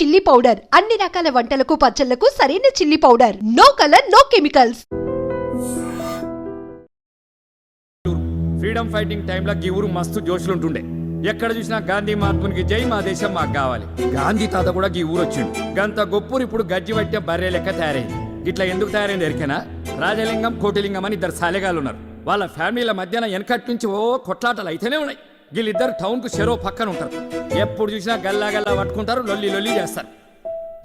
Chilli powder అన్ని రకాల వంటలకు పచ్చళ్ళకు సరైన chilli powder no colour no chemicals freedom fighting టైంలో ఈ ఊరు మస్తు జోషులు ఉంటుండే. ఎక్కడ చూసినా గాంధీ మహాత్మునికి జై మా దేశం మాకు కావాలి. గాంధీ తాత కూడా ఈ ఊరు వచ్చిండు. గంత గొప్పూరు ఇప్పుడు గజ్జి పట్టే బర్రె లెక్క తయారైంది. ఇట్లా ఎందుకు తయారైంది ఎరికేనా? రాజలింగం కోటిలింగం అని ఇద్దరు సాలెగాలు ఉన్నారు. వాళ్ళ ఫ్యామిలీల మధ్యన వెనకటి నుంచి ఓ కొట్లాటలు అయితేనే ఉన్నాయి. వీళ్ళిద్దరు టౌన్కు చెరో పక్కన ఉంటారు ఎప్పుడు చూసినా గల్లా గల్లా పట్టుకుంటారు లొల్లి లొల్లి చేస్తారు.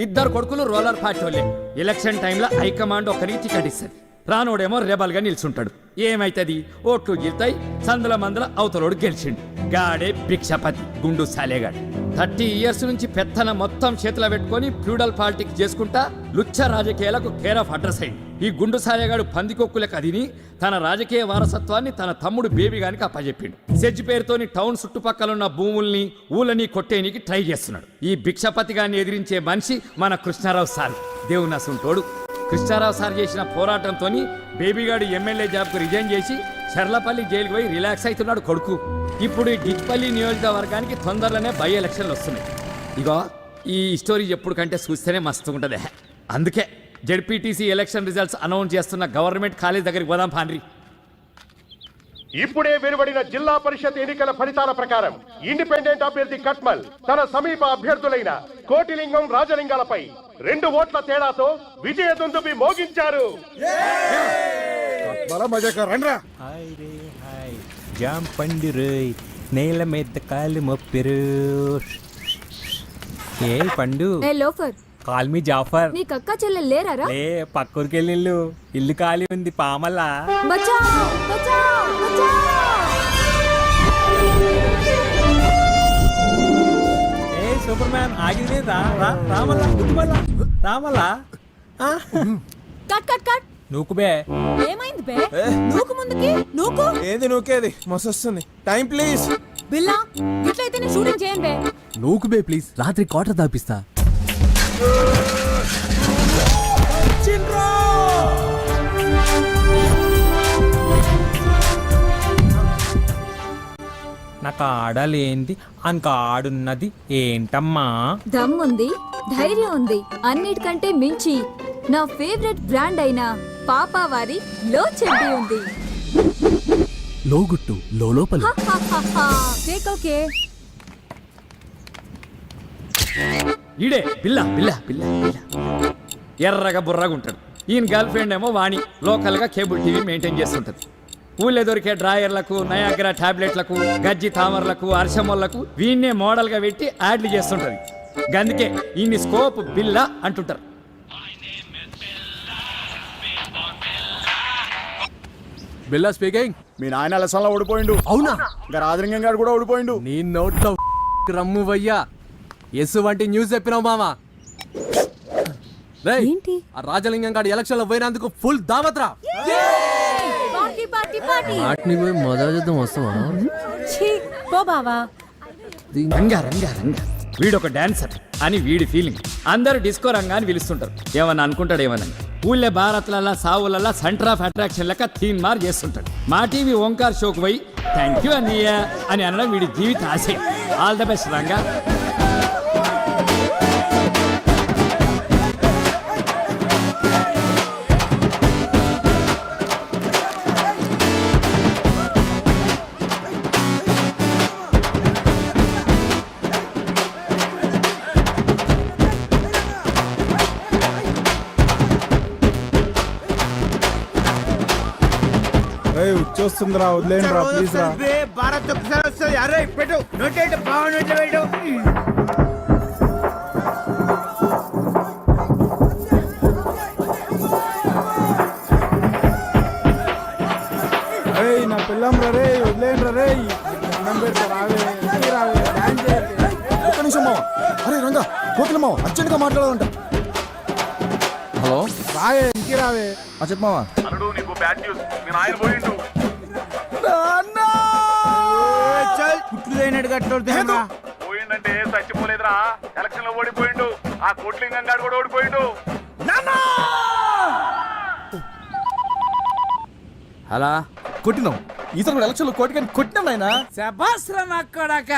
ఇద్దరు కొడుకులు రోలర్ పార్టీ వాళ్ళే. ఎలక్షన్ టైంలో హైకమాండ్ ఒకరికి టికెట్ ఇస్తారు. రానోడేమో రెబల్గా నిల్చుంటాడు. ఏమైతుంది? ఓట్లు గిల్తాయి సందుల మందుల అవతలోడు గెలిచిండు. గాడే భిక్షపతి గుండు సాలేగాడు థర్టీ ఇయర్స్ నుంచి పెత్తన మొత్తం చేతిలో పెట్టుకొని ఫ్యూడల్ పాలిటిక్స్ చేసుకుంటా లుచ్చ రాజకీయాలకు కేర్ ఆఫ్ అడ్రస్ అయింది ఈ గుండు సాలేగాడు పందికొక్కులకు అదిని తన రాజకీయ వారసత్వాన్ని తన తమ్ముడు బేబీ గానికి అప్పచెప్పిండు సెజ్ పేరుతోని టౌన్ చుట్టుపక్కల ఉన్న భూముల్ని ఊళ్ళని కొట్టేనికి ట్రై చేస్తున్నాడు. ఈ భిక్షపతిగాన్ని ఎదిరించే మనిషి మన కృష్ణారావు సార్. దేవుని కృష్ణారావు సార్ చేసిన పోరాటంతో బేబీగాడు ఎమ్మెల్యే జాబ్కు రిజైన్ చేసి చర్లపల్లి జైలుకు పోయి రిలాక్స్ అవుతున్నాడు కొడుకు. ఇప్పుడు ఈ డిచ్పల్లి నియోజకవర్గానికి తొందరలోనే బై ఎలక్షన్లు వస్తున్నాయి. ఇగో ఈ స్టోరీ ఎప్పుడు కంటే చూస్తేనే మస్తు ఉంటుంది. అందుకే జెడ్పీటీసీ ఎలక్షన్ రిజల్ట్స్ అనౌన్స్ చేస్తున్న గవర్నమెంట్ కాలేజ్ దగ్గరికి పోదాం పాండ్రి. ఇప్పుడే వెలువడిన జిల్లా పరిషత్ ఎన్నికల ఫలితాల ప్రకారం ఇండిపెండెంట్ అభ్యర్థి కట్మల్ తన సమీప అభ్యర్థులైన కోటిలింగం రాజలింగాలపై రెండు ఓట్ల తేడాతో విజయ దుందుబి మోగించారు. బల మజాక రండ్రా హాయ్ రే హాయ్. జాం పండు రోయ్. నేల మీద కాలు మొప్పిరు. ఏ పండు? ఏ లోఫర్. Call me Jaffar. నీకు అక్క చెల్లెలు లేరారా? లే పక్కూరికి ఇల్లు ఇల్లు ఖాళీ ఉంది పామల్లా బచావ్ బచావ్ బచావ్ మ్యాన్ ఆగింది రా రా రామల్లా గుర్తుమల్లా రామల్లా ఆ, కట్ కట్ కట్. నూకు బే. ఏమైంది బే? నూకు ముందుకి? నూకు? ఏంది నూకేది? టైం ప్లీజ్ బిల్లా ఇట్లయితేనే షూటింగ్ చేయండి బే. నూకు బే ప్లీజ్ రాత్రి క్వార్టర్ దాపిస్తా. నాకు ఆడలేంది అనక ఆడున్నది ఏంటమ్మా? దమ్ముంది ధైర్యం ఉంది అన్నిటికంటే మించి నా ఫేవరెట్ బ్రాండ్ అయిన పాపావారి లో చెడ్డి ఉంది. లోగుట్టు లోపల. ఓకే. ఈడే బిల్ల బిల్ల బిల్ల బిల్ల. ఎర్రగా బుర్రగా ఉంటాడు ఈయన గర్ల్ ఫ్రెండ్ ఏమో వాణి. లోకల్గా కేబుల్ టీవీ మెయింటైన్ చేస్తుంటది. ఊళ్ళో దొరికే డ్రాయర్లకు నయాగ్రా టాబ్లెట్లకు గజ్జి తామర్లకు అర్షమోళ్ళకు వీన్నే మోడల్గా పెట్టి యాడ్లు చేస్తుంటది. గందుకే ఈయన్ని స్కోప్ బిల్ల అంటుంటారు. బిల్లా స్పీకింగ్. మీ నాయన లసంలో ఓడిపోయిండు. అవునా? ఇంకా రాజలింగం గారు కూడా ఓడిపోయిండు. నీ నోట్లో రమ్ము వయ్యా. ఎస్ వంటి న్యూస్ చెప్పినావు మామా. రేయ్, ఏంటి? ఆ రాజలింగం గారి ఎలక్షన్లో పోయినందుకు ఫుల్ దావత్రా. వాటిని పోయి మొదలు చేద్దాం వస్తావా ఛీ పో బావా రంగా రంగా రంగా. వీడొక డాన్సర్ అని వీడి ఫీలింగ్ అందరూ డిస్కో రంగా అని పిలుస్తుంటారు. ఏమన్నా అనుకుంటాడు ఏమన్నా? ఊళ్ళే భారత్లల్లా సావులల్లా సెంటర్ ఆఫ్ అట్రాక్షన్ లెక్క తీన్ మార్ చేస్తుంటాడు. మా టీవీ ఓంకార్ షోకు పోయి థ్యాంక్ యూ అన్నయ్య అని అనడం వీడి జీవిత ఆశయం. All the best Ranga. వచ్చేస్తుందిరా వదిలేండి రా ప్లీజ్ రా. భారత్ ఒకసారి వస్తుంది. అరే పెట్టు. నోటేటు బాగా నోట్లు పెట్టు రేయ్ నా పిల్లం రా రే వదిలేండి రా రే పెడతా రావే ఇంటికి రావే? డాన్స్ చేయకే. ఒక్క నిమిషం మావ. అరే రంగా కోకిల మావ. అర్జెంట్గా మాట్లాడాలంట. హలో? రావే ఇంటికి రావే? ఆ చెప్పు మావా. కుట్లు అయినట్టు కట్టోడు పోయిందంటే చచ్చిపోలేదురా. ఎలక్షన్లో ఓడిపోయిండు. ఆ కోట్లింగం గారు కూడా ఓడిపోయిండు. అలా కొట్టినాం ఈసారి కూడా ఎలక్షన్లో కోటికని కొట్టినాం నాయనా? శబాస్రా నా కొడక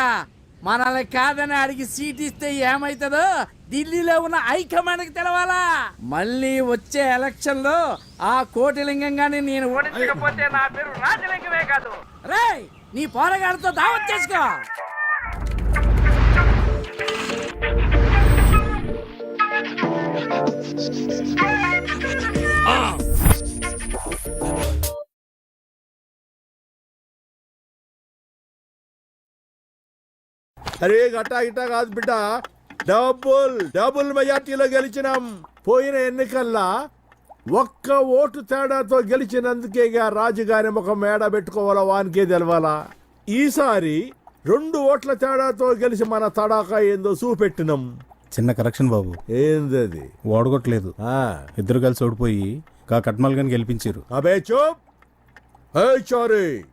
మనల్ని కాదని అడిగి సీట్ ఇస్తే ఏమైతుందో ఢిల్లీలో ఉన్న హైకమాండ్కి తెలవాలా? మళ్ళీ వచ్చే ఎలక్షన్లో ఆ కోటిలింగం గాని నేను ఓడించకపోతే నా పేరు రాజలింగమే కాదు. రే నీ పోరగాడితో దావత్ చేసుకో. అరే గట్టా ఇట్టా కాదు బిడ్డ. డబుల్ డబుల్ మెజార్టీలో గెలిచినాం. పోయిన ఎన్నికల్లా ఒక్క ఓటు తేడాతో గెలిచినందుకేగా రాజుగారి ఒక మేడ పెట్టుకోవాలా వానికే తెలవాలా? ఈసారి రెండు ఓట్ల తేడాతో గెలిచి మన తడాకా ఏందో చూపెట్టినాం. చిన్న కరెక్షన్ బాబు. ఏందది? ఓడగొట్టలేదు. ఇద్దరు కలిసి ఓడిపోయి కా కట్మల్ గాని గెలిపించారు. అబే చూప్. ఏ చారీ.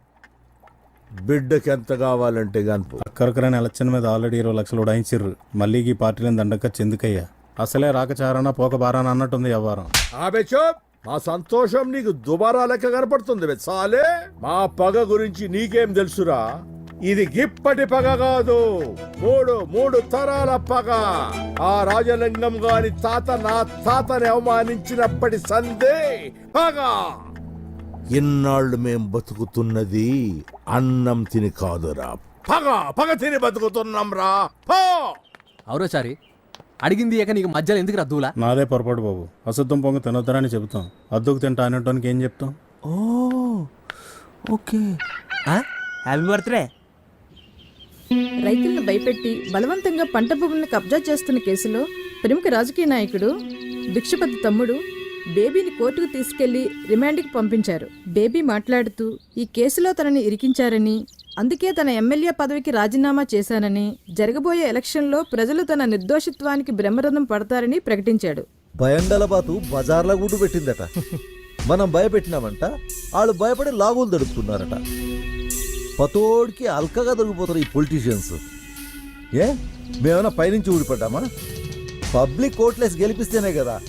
బిడ్డకి ఎంత కావాలంటే గనుపు అక్కరకరని ఎలక్షన్ మీద ఆల్రెడీ ఇరవై లక్షలు ఉడాయించారు మళ్ళీ ఈ పార్టీలను దండక చెందుకయ్యా అసలే రాకచారణ పోక బారాన అన్నట్టుంది వ్యవహారం. ఆబే చూప్ మా సంతోషం నీకు దుబారా లెక్క కనపడుతుంది చాలే మా పగ గురించి నీకేం తెలుసురా? ఇది గిప్పటి పగ కాదు. మూడు మూడు తరాల పగ. ఆ రాజలింగం గారి తాత నా తాతని అవమానించినప్పటి సందే పగ. ఇన్నాళ్ళు మేం బతుకుతున్నది అన్నం తిని కాదురా. పగ పగ తిని బతుకుతున్నాం రా. పో! అవురో చారి అడిగింది ఇక నీకు మధ్యలో ఎందుకు రద్దులా నాదే పొరపాటు బాబు. అశుద్ధం పొంగ తినొద్దరని చెబుతాం. అద్దుకు తింటా అనేటానికి ఏం చెప్తాం? ఓకే. హ్యాపీ బర్త్డే రైతులను భయపెట్టి బలవంతంగా పంట భూములను కబ్జా చేస్తున్న కేసులో ప్రముఖ రాజకీయ నాయకుడు భిక్షపతి తమ్ముడు బేబీని కోర్టుకు తీసుకెళ్ళి రిమాండ్కి పంపించారు. బేబీ మాట్లాడుతూ ఈ కేసులో తనని ఇరికించారని అందుకే తన ఎమ్మెల్యే పదవికి రాజీనామా చేశానని జరగబోయే ఎలక్షన్లో ప్రజలు తన నిర్దోషిత్వానికి బ్రహ్మరథం పడతారని ప్రకటించాడు. భయంగలబాతు బజార్ల గుడ్డు పెట్టిందట. మనం భయపెట్టినామంట వాళ్ళు భయపడి లాగులు దడుపుతున్నారట. పతోడికి అల్కగా దొరికిపోతారు ఈ పొలిటీషియన్స్. ఏ? మేమైనా పైనుంచి ఊడిపడ్డామా? పబ్లిక్ ఓట్లేసి గెలిపిస్తేనే కదా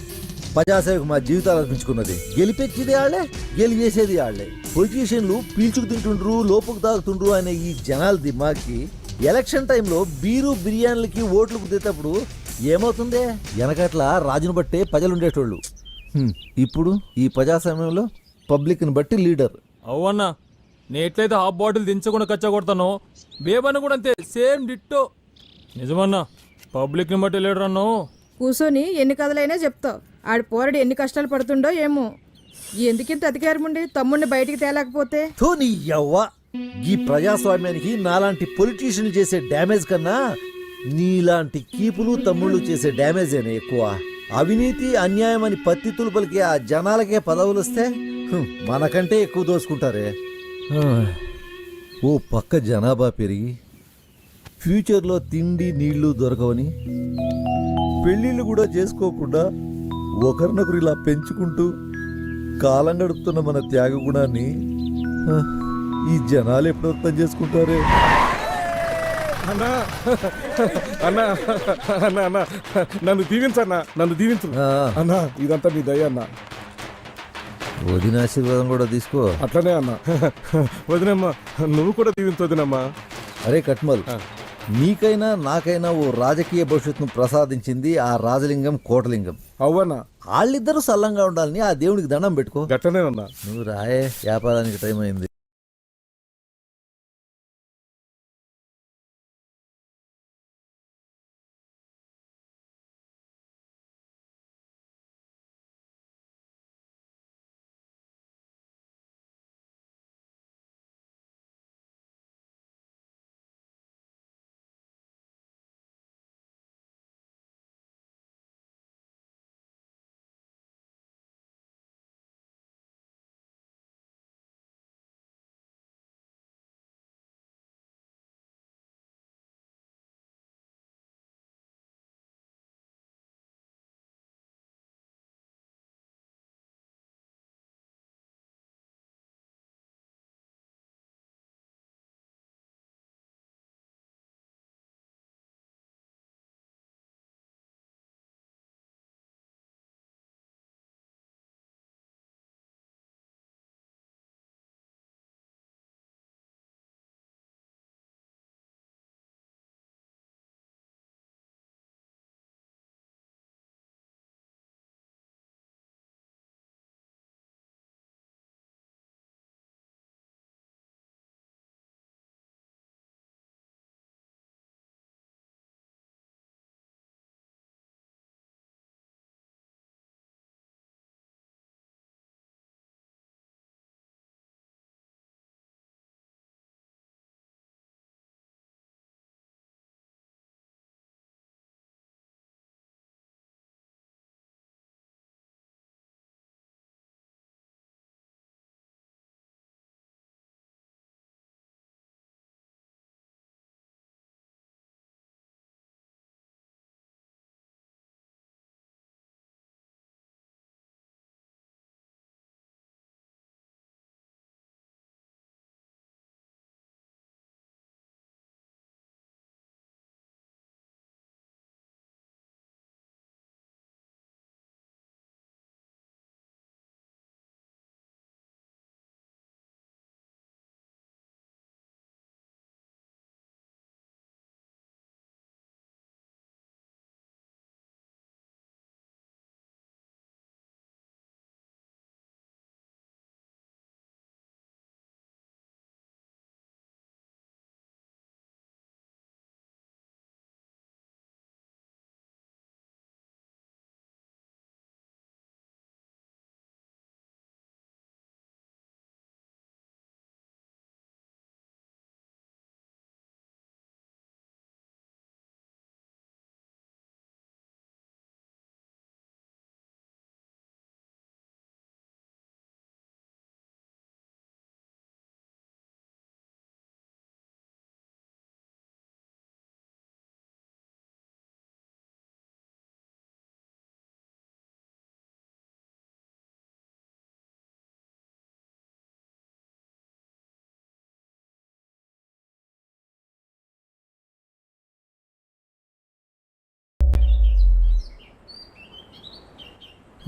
ప్రజాసేవకు మా జీవితాలు అర్పించుకున్నది. గెలిపించేది ఆళ్ళే గెలివేసేది ఆళ్ళే. పొలిటీషియన్లు పీల్చుకు తింటుండ్రు లోపుకు తాగుతుండ్రు అనే ఈ జనాల దిమాగ్కి ఎలక్షన్ టైంలో బీరు బిర్యానీలకి ఓట్లు కుదిరేటప్పుడు ఏమవుతుందే? వెనకట్ల రాజును బట్టే ప్రజలు ఉండేటోళ్ళు ఇప్పుడు ఈ ప్రజాస్వామ్యంలో పబ్లిక్ని బట్టి లీడర్. అవునా నేను ఎట్లయితే హాఫ్ బాటిల్ దించకుండా కచ్చగొడతానో? బేబన్న కూడా అంతే సేమ్ డిట్టో. నిజమన్నా పబ్లిక్ని బట్టి లీడర్ అన్నో కూసోని ఎన్ని కథలైనా చెప్తావు. ఆడి పోరడు ఎన్ని కష్టాలు పడుతుండో ఏమో. ఎందుకింత అతికారముండి తమ్ముడిని బయటికి తేలేకపోతే? థూ నీ యవ్వ. ఈ ప్రజాస్వామ్యానికి నాలాంటి పొలిటీషియన్లు చేసే డ్యామేజ్ కన్నా నీలాంటి కీపులు తమ్ముళ్ళు చేసే డ్యామేజేనే ఎక్కువ. అవినీతి అన్యాయం అని పత్తితులు పలికి ఆ జనాలకే పదవులు వస్తే మనకంటే ఎక్కువ దోసుకుంటారే ఓ పక్క జనాభా పెరిగి ఫ్యూచర్లో తిండి నీళ్ళు దొరకవని పెళ్ళిళ్ళు కూడా చేసుకోకుండా ఒకరినొకరు ఇలా పెంచుకుంటూ కాలం గడుపుతున్న మన త్యాగ గుణాన్ని ఈ జనాలు ఎప్పుడు అర్థం చేసుకుంటారే? అన్నా అన్నా అన్నా అన్నా నన్ను దీవించన్నా నన్ను దీవించు. అన్నా ఇదంతా మీ దయ అన్నా. వదిన ఆశీర్వాదం కూడా తీసుకో. అట్లనే అన్నా. వదినమ్మా నువ్వు కూడా దీవించు వదినమ్మా. అరే కట్మల్ నీకైనా నాకైనా ఓ రాజకీయ భవిష్యత్తును ప్రసాదించింది ఆ రాజలింగం కోటలింగం. అవ్వన్నా వాళ్ళిద్దరూ సల్లంగా ఉండాలని ఆ దేవునికి దండం పెట్టుకో. గట్టనే నువ్వు రాయే వ్యాపారానికి టైం అయింది.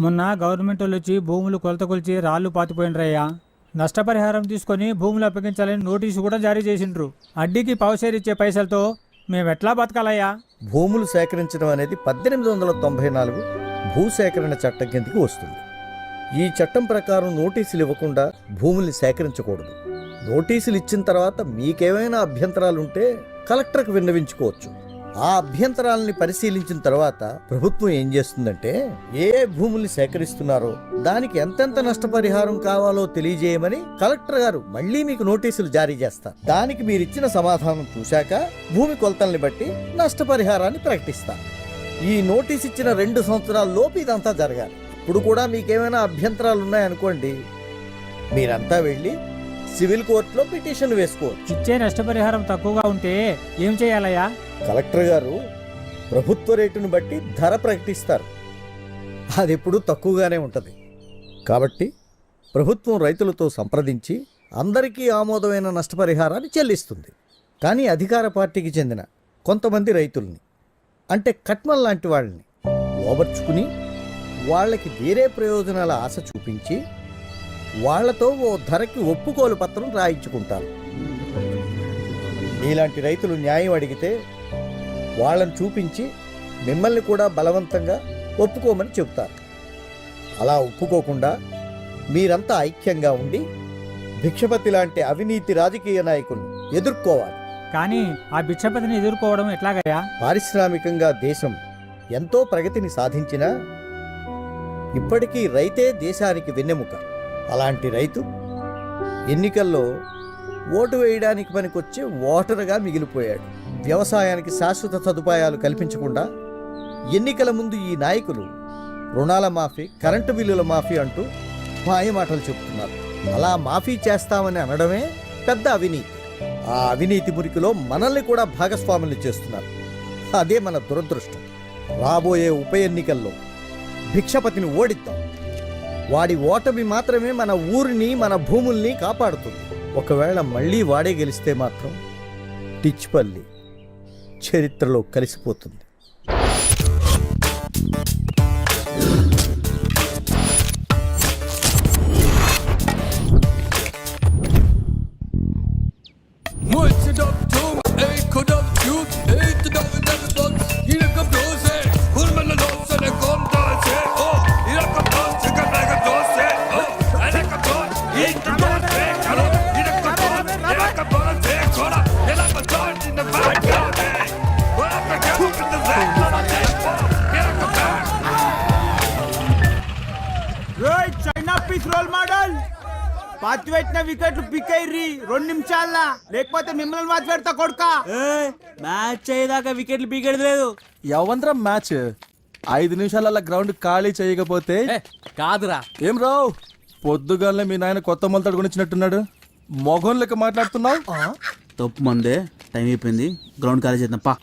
మొన్న గవర్నమెంట్ వాళ్ళు వచ్చి భూములు కొలత కొలిచి రాళ్ళు పాతిపోయినరయ్యా. నష్టపరిహారం తీసుకొని భూములు అప్పగించాలని నోటీసు కూడా జారీ చేసిండ్రు. అడ్డీకి పవషేర్ ఇచ్చే పైసలతో మేము ఎట్లా బతకాలయ్యా? భూములు సేకరించడం అనేది పద్దెనిమిది వందల తొంభై నాలుగు భూసేకరణ చట్టం కిందకి వస్తుంది. ఈ చట్టం ప్రకారం నోటీసులు ఇవ్వకుండా భూముల్ని సేకరించకూడదు. నోటీసులు ఇచ్చిన తర్వాత మీకేమైనా అభ్యంతరాలుంటే కలెక్టర్కి విన్నవించుకోవచ్చు. ఆ అభ్యంతరాలని పరిశీలించిన తర్వాత ప్రభుత్వం ఏం చేస్తుందంటే ఏ భూముల్ని సేకరిస్తున్నారో దానికి ఎంతెంత నష్టపరిహారం కావాలో తెలియజేయమని కలెక్టర్ గారు మళ్ళీ మీకు నోటీసులు జారీ చేస్తారు. దానికి మీరు ఇచ్చిన సమాధానం చూశాక భూమి కొలతల్ని బట్టి నష్టపరిహారాన్ని ప్రకటిస్తారు. ఈ నోటీస్ ఇచ్చిన రెండు సంవత్సరాల లోపు ఇదంతా జరగాలి. ఇప్పుడు కూడా మీకేమైనా అభ్యంతరాలు ఉన్నాయనుకోండి మీరంతా వెళ్ళి సివిల్ కోర్టులో పిటిషన్ వేసుకోవచ్చు. ఇచ్చే నష్టపరిహారం తక్కువగా ఉంటే ఏం చేయాలయ్యా? కలెక్టర్ గారు ప్రభుత్వ రేటును బట్టి ధర ప్రకటిస్తారు. అది ఎప్పుడు తక్కువగానే ఉంటుంది. కాబట్టి ప్రభుత్వం రైతులతో సంప్రదించి అందరికీ ఆమోదమైన నష్టపరిహారాన్ని చెల్లిస్తుంది. కానీ అధికార పార్టీకి చెందిన కొంతమంది రైతుల్ని అంటే కట్మల్ లాంటి వాళ్ళని ఓబర్చుకుని వాళ్ళకి వేరే ప్రయోజనాల ఆశ చూపించి వాళ్ళతో ఓ ధరకి ఒప్పుకోలు పత్రం రాయించుకుంటారు మీలాంటి రైతులు న్యాయం అడిగితే వాళ్ళని చూపించి మిమ్మల్ని కూడా బలవంతంగా ఒప్పుకోమని చెబుతారు. అలా ఒప్పుకోకుండా మీరంతా ఐక్యంగా ఉండి భిక్షపతి లాంటి అవినీతి రాజకీయ నాయకుల్ని ఎదుర్కోవాలి. కానీ ఆ భిక్షపతిని ఎదుర్కోవడం ఎట్లాగయ్యా? పారిశ్రామికంగా దేశం ఎంతో ప్రగతిని సాధించినా ఇప్పటికీ రైతే దేశానికి వెన్నెముక. అలాంటి రైతు ఎన్నికల్లో ఓటు వేయడానికి పనికొచ్చే ఓటరుగా మిగిలిపోయాడు. వ్యవసాయానికి శాశ్వత సదుపాయాలు కల్పించకుండా ఎన్నికల ముందు ఈ నాయకులు రుణాల మాఫీ కరెంటు బిల్లుల మాఫీ అంటూ మాయమాటలు చెబుతున్నారు అలా మాఫీ చేస్తామని అనడమే పెద్ద అవినీతి. ఆ అవినీతి మురికిలో మనల్ని కూడా భాగస్వాములు చేస్తున్నారు. అదే మన దురదృష్టం. రాబోయే ఉప ఎన్నికల్లో భిక్షపతిని ఓడిద్దాం. వాడి ఓటమి మాత్రమే మన ఊరిని మన భూముల్ని కాపాడుతుంది. ఒకవేళ మళ్ళీ వాడే గెలిస్తే మాత్రం టిచ్పల్లి చరిత్రలో కలిసిపోతుంది. పాతి పెట్టిన వికెట్లు పిక్ అయ్యి రెండు నిమిషాల లేకపోతే మిమ్మల్ని మాతి పెడతా కొడుక. మ్యాచ్ అయ్యేదాకా వికెట్లు పీకెడు లేదు. ఎవంతరం మ్యాచ్ ఐదు నిమిషాల గ్రౌండ్ ఖాళీ చేయకపోతే? కాదురా. ఏం రావు? పొద్దుగాలనే మీ నాయన కొత్త మొలతాడు కొనిచ్చినట్టున్నాడు. మొగం లెక్క మాట్లాడుతున్నావు? తప్పు మందే. టైం అయిపోయింది. గ్రౌండ్ ఖాళీ చేద్దాం. పా.